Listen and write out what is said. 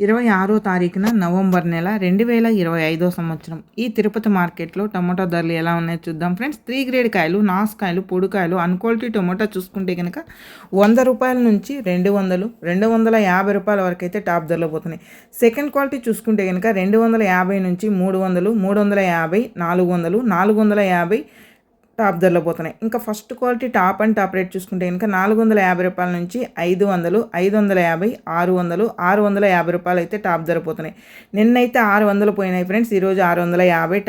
ఇరవై ఆరో తారీఖున నవంబర్ నెల రెండు వేల ఇరవై ఐదో సంవత్సరం. ఈ తిరుపతి మార్కెట్లో టమోటా ధరలు ఎలా ఉన్నాయో చూద్దాం ఫ్రెండ్స్. త్రీ గ్రేడ్ కాయలు నాసుకాయలు పొడికాయలు అన్క్వాలిటీ టొమాటో చూసుకుంటే కనుక వంద రూపాయల నుంచి రెండు వందలు రెండు వందల యాభై రూపాయల వరకు అయితే టాప్ ధరలో పోతున్నాయి. సెకండ్ క్వాలిటీ చూసుకుంటే కనుక రెండు వందల యాభై నుంచి మూడు వందలు మూడు వందల యాభై నాలుగు వందలు నాలుగు వందల యాభై టాప్ ధరలో పోతున్నాయి. ఇంకా first quality top and top rate చూసుకుంటే ఇంకా నాలుగు వందల యాభై రూపాయల నుంచి ఐదు వందలు ఐదు వందల యాభై ఆరు వందలు ఆరు వందల యాభై రూపాయలు అయితే టాప్ ధర పోతున్నాయి. నిన్నైతే ఆరు వందలు పోయినాయి ఫ్రెండ్స్ ఈరోజు ఆరు వందల యాభై